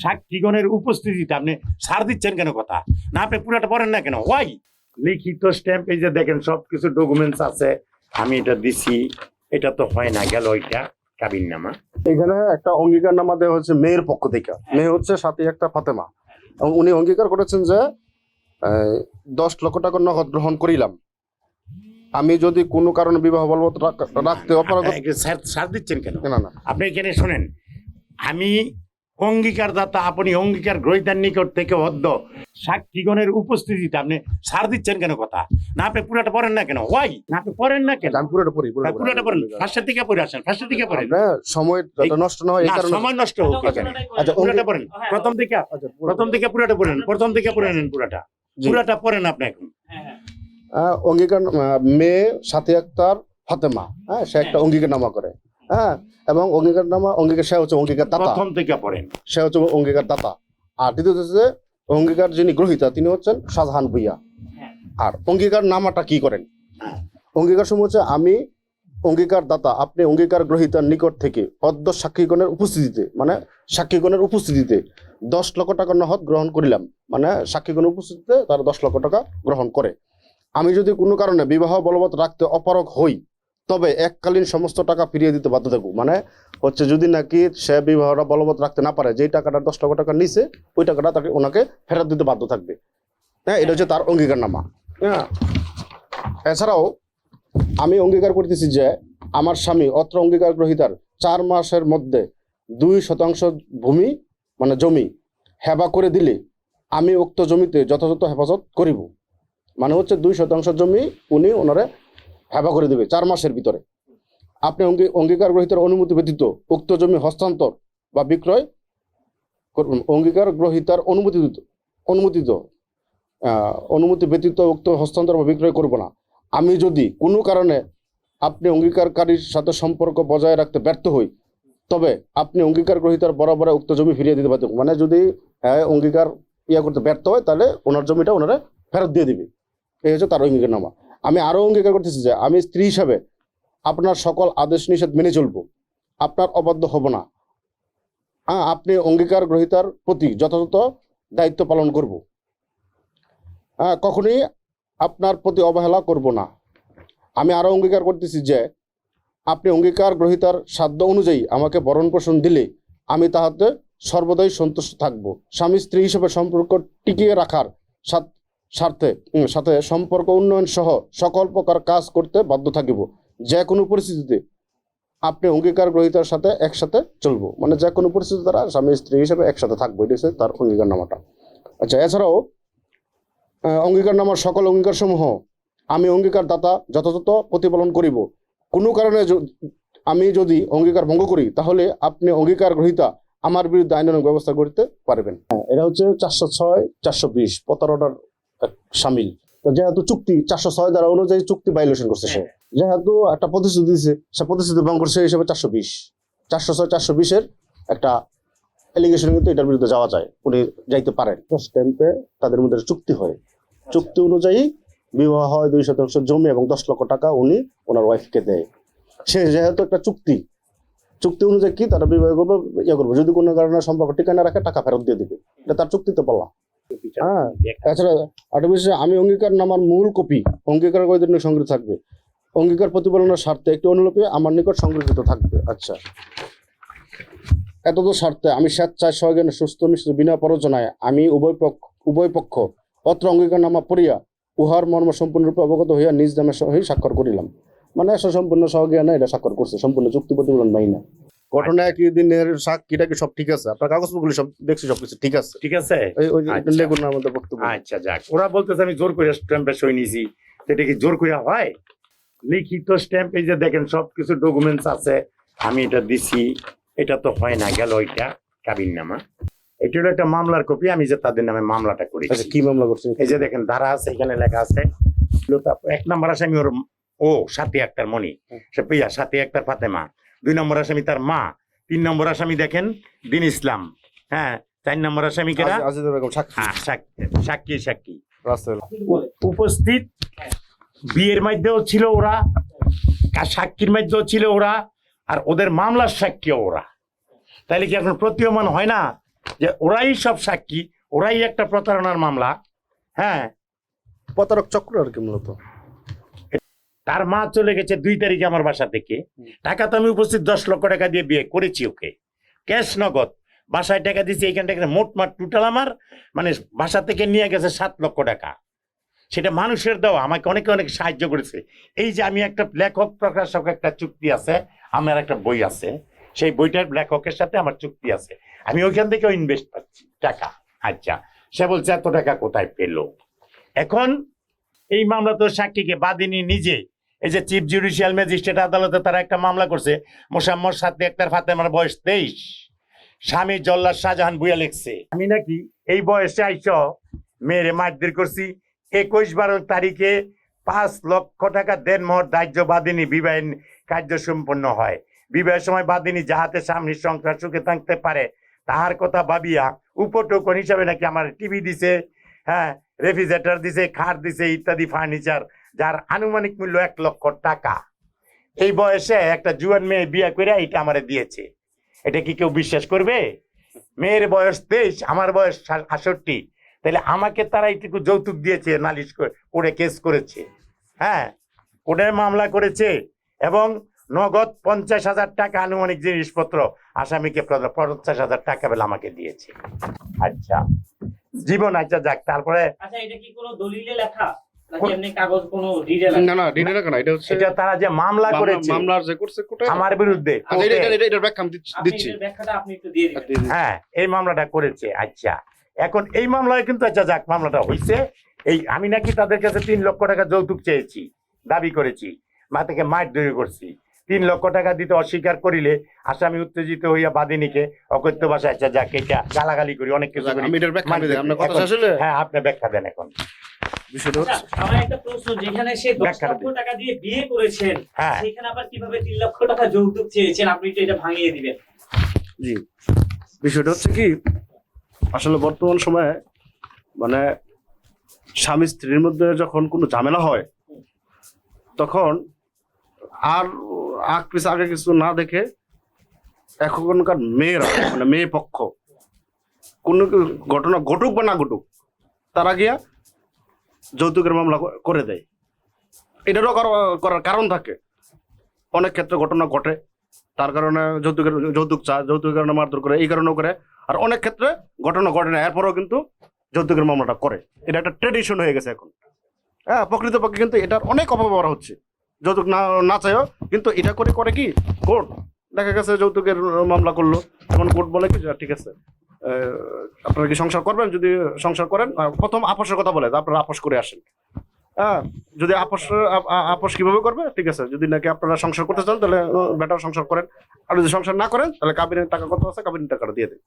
সাক্ষীগণের উপস্থিতিতে আপনি সার দিচ্ছেন কেন কথা? না আপনি পুরাটা পড়েন না কেন? ওয়াই লিখিত স্ট্যাম্প এই যে দেখেন সব কিছু ডকুমেন্টস আছে। আমি এটা দিছি। এটা তো হয় না গেল ওইটা কাবিন নামা এখানে একটা অঙ্গীকার নামা দেওয়া হচ্ছে মেয়ের পক্ষ থেকে। মেয়ে হচ্ছে সাথে একটা ফাতেমা। এবং উনি অঙ্গীকার করেছেন যে দশ লক্ষ টাকা নগদ গ্রহণ করিলাম। আমি যদি কোনো কারণে বিবাহ বলবৎ রাখতে ছাড়- ছাড় দিচ্ছেন কেন? না না। আপনি এখানে শোনেন আমি অঙ্গীকার দাতা আপনি অঙ্গীকার গ্রহিতার নিকট থেকে অদ্য সাক্ষীগণের উপস্থিতিতে আপনি ছাড় দিচ্ছেন কেন কথা? না আপনি পুরাটা পড়েন না কেন? ওয়াই না আপনি পড়েন না কেন? আমি পুরোটা পড়ি পুরোটা পুরাটা পড়েন। ফার্স্টের দিকে পড়ে আসেন ফার্স্টের দিকে পড়েন। সময় নষ্ট না হয় এই কারণে সময় নষ্ট হোক আচ্ছা পুরাটা অঙ্গী- পড়েন। প্রথম দিকে আচ্ছা, প্রথম দিকে পুরাটা পড়েন প্রথম দিকে পড়ে নেন পুরাটা। পুরাটা পড়েন আপনি এখন। আহ, অঙ্গীকার আহ, মেয়ে সাথে আক্তার ফাতেমা। হ্যাঁ সে একটা অঙ্গীকার নামা করে। হ্যাঁ এবং অঙ্গীকার নামা অঙ্গীকার সে হচ্ছে অঙ্গীকার দাতা। প্রথম থেকে পড়েন। সে হচ্ছে অঙ্গীকার দাতা। আর দ্বিতীয় হচ্ছে অঙ্গীকার যিনি গ্রহিতা তিনি হচ্ছেন শাহজাহান ভুইয়া। আর অঙ্গীকার নামাটা কি করেন? অঙ্গীকার সমূহ হচ্ছে আমি অঙ্গীকার দাতা আপনি অঙ্গীকার গ্রহিতার নিকট থেকে অদ্য সাক্ষীগণের উপস্থিতিতে মানে সাক্ষীগণের উপস্থিতিতে দশ লক্ষ টাকা নহদ গ্রহণ করিলাম। মানে সাক্ষীগণের উপস্থিতিতে তারা দশ লক্ষ টাকা গ্রহণ করে। আমি যদি কোনো কারণে বিবাহ বলবৎ রাখতে অপারগ হই তবে এককালীন সমস্ত টাকা ফিরিয়ে দিতে বাধ্য থাকব। মানে হচ্ছে যদি নাকি সে বিবাহটা বলবৎ রাখতে না পারে, যেই টাকাটা দশ লক্ষ টাকা নিছে, ওই টাকাটা তাকে ওনাকে ফেরত দিতে বাধ্য থাকবে। হ্যাঁ এটা হচ্ছে তার অঙ্গীকার নামা হ্যাঁ এছাড়াও আমি অঙ্গীকার করতেছি যে আমার স্বামী অত্র অঙ্গীকার গ্রহিতার চার মাসের মধ্যে দুই শতাংশ ভূমি মানে জমি হেবা করে দিলে আমি উক্ত জমিতে যথাযথ হেফাজত করিব। মানে হচ্ছে দুই শতাংশ জমি উনি ওনারে হেবা করে দেবে চার মাসের ভিতরে। আপনি অঙ্গী- অঙ্গীকার গ্রহিতার অনুমতি ব্যতীত উক্ত জমি হস্তান্তর বা বিক্রয় করবেন অঙ্গীকার গ্রহিতার অনুমতি আহ, অনুমতি ব্যতীত উক্ত হস্তান্তর বা বিক্রয় করব না। আমি যদি কোনো কারণে আপনি অঙ্গীকারকারীর সাথে সম্পর্ক বজায় রাখতে ব্যর্থ হই তবে আপনি অঙ্গীকার গ্রহিতার বরাবর উক্ত জমি ফিরিয়ে দিতে পারতেন মানে যদি হ্যাঁ, অঙ্গীকার ইয়া করতে ব্যর্থ হয় তাহলে ওনার জমিটা ওনারা ফেরত দিয়ে দিবে। এই হচ্ছে তার অঙ্গীকার নামা আমি আরও অঙ্গীকার করতেছি যে আমি স্ত্রী হিসাবে আপনার সকল আদেশ নিষেধ মেনে চলবো। আপনার অবাধ্য হব না। হ্যাঁ আপনি অঙ্গীকার গ্রহিতার প্রতি যথাযথ দায়িত্ব পালন করব। হ্যাঁ কখনোই আপনার প্রতি অবহেলা করব না। আমি আরও অঙ্গীকার করতেছি যে আপনি অঙ্গীকার গ্রহিতার সাধ্য অনুযায়ী আমাকে বরণ পোষণ দিলে আমি তাহাতে সর্বদাই সন্তুষ্ট থাকব। স্বামী স্ত্রী হিসেবে সম্পর্ক টিকিয়ে রাখার স্বার্থে সাথে সম্পর্ক উন্নয়ন সহ সকল প্রকার কাজ করতে বাধ্য থাকিব। যে কোনো পরিস্থিতিতে আপনি অঙ্গীকার গ্রহিতার সাথে একসাথে চলবো। মানে যে কোনো পরিস্থিতি তারা স্বামী স্ত্রী হিসেবে একসাথে থাকব। এটা হচ্ছে তার অঙ্গীকার নামাটা আচ্ছা এছাড়াও অঙ্গীকার নামার সকল অঙ্গীকার সমূহ আমি অঙ্গীকার দাতা যথাযথ প্রতিপালন করিব। কোনো কারণে আমি যদি অঙ্গীকার ভঙ্গ করি তাহলে আপনি অঙ্গীকার গ্রহিতা আমার বিরুদ্ধে আইনানুগ ব্যবস্থা করতে পারবেন। হ্যাঁ, এটা হচ্ছে চারশো ছয় চারশো বিশ প্রতারণার সামিল। তো যেহেতু চুক্তি চারশো ছয় দ্বারা অনুযায়ী চুক্তি ভাইলেশন করছে সে। যেহেতু একটা প্রতিশ্রুতি দিয়েছে সে প্রতিশ্রুতি ভঙ্গ করছে হিসেবে চারশো বিশ। চারশো ছয় চারশো বিশের একটা এলিগেশন কিন্তু এটার বিরুদ্ধে যাওয়া যায় উনি যাইতে পারেন। স্ট্যাম্পে তাদের মধ্যে চুক্তি হয়। চুক্তি অনুযায়ী বিবাহ হয় দুই শতাংশ জমি এবং দশ লক্ষ টাকা উনি ওনার ওয়াইফকে দেয়। সে যেহেতু একটা চুক্তি চুক্তি অনুযায়ী কি তারা বিবাহ করবে ইয়ে করবে? যদি কোনো কারণে সম্পর্ক ঠিকানা রাখে টাকা ফেরত দিয়ে দিবে। এটা তার চুক্তিতে বলা। হ্যাঁ একটা আমি অঙ্গীকার নামার মূল কপি অঙ্গীকার কয়দিন সংগৃহীত থাকবে। অঙ্গীকার প্রতিপালনের স্বার্থে একটি অনুলিপি আমার নিকট সংগৃহীত থাকবে। আচ্ছা। এতদ স্বার্থে আমি স্বেচ্ছায় সজ্ঞানে সুস্থ মিশ্র বিনা প্ররোচনায় আমি উভয় পক্ষ উভয় পক্ষ অত্র অঙ্গীকার নামা পড়িয়া উহার মর্ম সম্পূর্ণরূপে অবগত হইয়া নিজ নামে সহি স্বাক্ষর করিলাম। মানে সম্পূর্ণ সহজ্ঞানে এটা স্বাক্ষর করছে সম্পূর্ণ চুক্তি প্রতিপালন নাই না ঘটনা একই দিনের সাক্ষীটা কি সব ঠিক আছে? আপনার কাগজপত্রগুলি সব দেখছি সবকিছু ঠিক আছে। ঠিক আছে? ওই আচ্ছা। লেগুন আমাদের বক্তব্য। আচ্ছা যাক। ওরা বলতেছে আমি জোর করে স্ট্যাম্পে সই নিয়েছি এটা কি জোর করে হয়? লিখিত স্ট্যাম্প এই যে দেখেন সব কিছু ডকুমেন্টস আছে। আমি এটা দিছি। এটা তো হয় না গেল ওইটা কাবিন নামা এটা হলো একটা মামলার কপি আমি যে তাদের নামে মামলাটা করি কি মামলা করছে এই যে দেখেন ধারা আছে এখানে লেখা আছে। এক নম্বর আসামি ওর ও সাথে একটার মনি সে পিয়া সাথে একটার ফাতেমা। দুই নম্বর আসামি তার মা তিন নম্বর আসামি দেখেন দিন ইসলাম। হ্যাঁ চার নম্বর আসামি কেরা সাক্ষী। হ্যাঁ সাক্ষী সাক্ষী উপস্থিত বিয়ের মধ্যেও ছিল ওরা সাক্ষীর মধ্যেও ছিল ওরা আর ওদের মামলার সাক্ষী ওরা। তাইলে কি এখন প্রতীয়মান হয় না যে ওরাই সব সাক্ষী ওরাই একটা প্রতারণার মামলা? হ্যাঁ। প্রতারক চক্র আর কি মূলত? তার মা চলে গেছে দুই তারিখে আমার বাসা থেকে। টাকা তো আমি উপস্থিত দশ লক্ষ টাকা দিয়ে বিয়ে করেছি ওকে। ক্যাশ নগদ। বাসায় টাকা দিয়েছি এইখান থেকে মোট মাঠ টোটাল আমার মানে বাসা থেকে নিয়ে গেছে সাত লক্ষ টাকা। সেটা মানুষের দেওয়া আমাকে অনেকে অনেক সাহায্য করেছে। এই যে আমি একটা লেখক প্রকাশক একটা চুক্তি আছে আমার একটা বই আছে। সেই বইটার লেখকের সাথে আমার চুক্তি আছে। আমি ওইখান থেকে ইনভেস্ট পাচ্ছি টাকা। আচ্ছা সে বলছে এত টাকা কোথায় পেল? এখন এই মামলা তো সাক্ষীকে বাদিনী নিজে। এই যে চিফ জুডিশিয়াল ম্যাজিস্ট্রেট আদালতে তারা একটা মামলা করছে, মোসাম্মদ সাথে একটার ফাতেমার বয়স তেইশ, স্বামী জল্লাদ শাহজাহান বুয়া লিখছে। আমি নাকি এই বয়সে আইস মেয়েরে মারধর করছি, একুশ বারো তারিখে পাঁচ লক্ষ টাকা দেন মোহর দাহ্য বাদিনী বিবাহ কার্য সম্পন্ন হয়। বিবাহের সময় বাদিনী যাহাতে স্বামীর সংসার সুখে থাকতে পারে, তাহার কথা ভাবিয়া উপটোকন হিসাবে নাকি আমার টিভি দিছে হ্যাঁ রেফ্রিজারেটর দিছে, খাট দিছে, ইত্যাদি ফার্নিচার যার আনুমানিক মূল্য এক লক্ষ টাকা। এই বয়সে একটা জুয়ান মেয়ে বিয়ে করে এটা আমারে দিয়েছে। এটা কি কেউ বিশ্বাস করবে? মেয়ের বয়স তেইশ, আমার বয়স আষট্টি তাহলে আমাকে তারা এইটুকু যৌতুক দিয়েছে, নালিশ করে কেস করেছে। হ্যাঁ কোর্টের মামলা করেছে এবং নগদ পঞ্চাশ হাজার টাকা আনুমানিক জিনিসপত্র আসামিকে পঞ্চাশ হাজার টাকা বেলা আমাকে দিয়েছে। আচ্ছা জীবন আচ্ছা যাক, তারপরে আচ্ছা এটা কি কোনো দলিলে লেখা? নাকি এমনি কাগজ কোনো ডিডে লেখা না না ডিডে রাখা এটা হচ্ছে এটা তারা যে মামলা করেছে মামলার যে করছে কোর্টে আমার বিরুদ্ধে। এটা- এটা- এটা- ব্যাখ্যা আমি দিচ্ছি- আপনি দিচ্ছি। এটার ব্যাখ্যাটা আপনি একটু দিয়ে দিবেন হ্যাঁ এই মামলাটা করেছে আচ্ছা। এখন এই মামলায় কিন্তু আচ্ছা যাক মামলাটা হয়েছে এই আমি নাকি তাদের কাছে তিন লক্ষ টাকা যৌতুক চেয়েছি দাবি করেছি মা থেকে মার দৈরি করছি। তিন লক্ষ টাকা দিতে অস্বীকার করিলে আসামি উত্তেজিত হইয়া বাদিনীকে অকথ্য ভাষায় আচ্ছা যাক এটা গালাগালি করি অনেক কিছু হ্যাঁ আপনি ব্যাখ্যা দেন এখন। বিষয়টা আচ্ছা, হচ্ছে আমার একটা প্রশ্ন যেখানে সে দশ ব্যাখ্যাটা লক্ষ টাকা দিয়ে বিয়ে করেছেন হ্যাঁ। সেখানে আবার কীভাবে তিন লক্ষ টাকা যৌতুক চেয়েছেন? আপনি এটা ভাঙিয়ে দিবেন। জি। বিষয়টা হচ্ছে কি আসলে বর্তমান সময়ে মানে স্বামী স্ত্রীর মধ্যে যখন কোনো ঝামেলা হয় তখন আর আগ পিছ আগে কিছু না দেখে এখনকার মেয়েরা মানে মেয়ে পক্ষ কোনো ঘটনা ঘটুক বা না ঘটুক তারা গিয়া যৌতুকের মামলা করে দেয়। এটারও করা- করার কারণ থাকে। অনেক ক্ষেত্রে ঘটনা ঘটে। তার কারণে যৌতুকের, যৌতুক চা যৌতুকের কারণে মারধর করে, এই কারণেও করে। আর অনেক ক্ষেত্রে ঘটনা ঘটে না, এরপরেও কিন্তু যৌতুকের মামলাটা করে। এটা একটা ট্রেডিশন হয়ে গেছে এখন। হ্যাঁ প্রকৃতপক্ষে কিন্তু এটার অনেক অপব্যবহার হচ্ছে। যৌতুক না না চাইও কিন্তু এটা করে করে কি? কোর্ট। দেখা গেছে যৌতুকের মামলা করল। এখন কোর্ট বলে কি? ঠিক আছে। আপনারা কি সংসার করবেন? যদি সংসার করেন প্রথম আপোষের কথা বলে আপনারা আপোষ করে আসেন। হ্যাঁ যদি আপোষ আপোষ কীভাবে করবে? ঠিক আছে, যদি নাকি আপনারা সংসার করতে চান, তাহলে বেটার সংসার করেন। আর যদি সংসার না করেন, তাহলে কাবিনের টাকা কত আছে? কাবিনের টাকাটা দিয়ে দেন।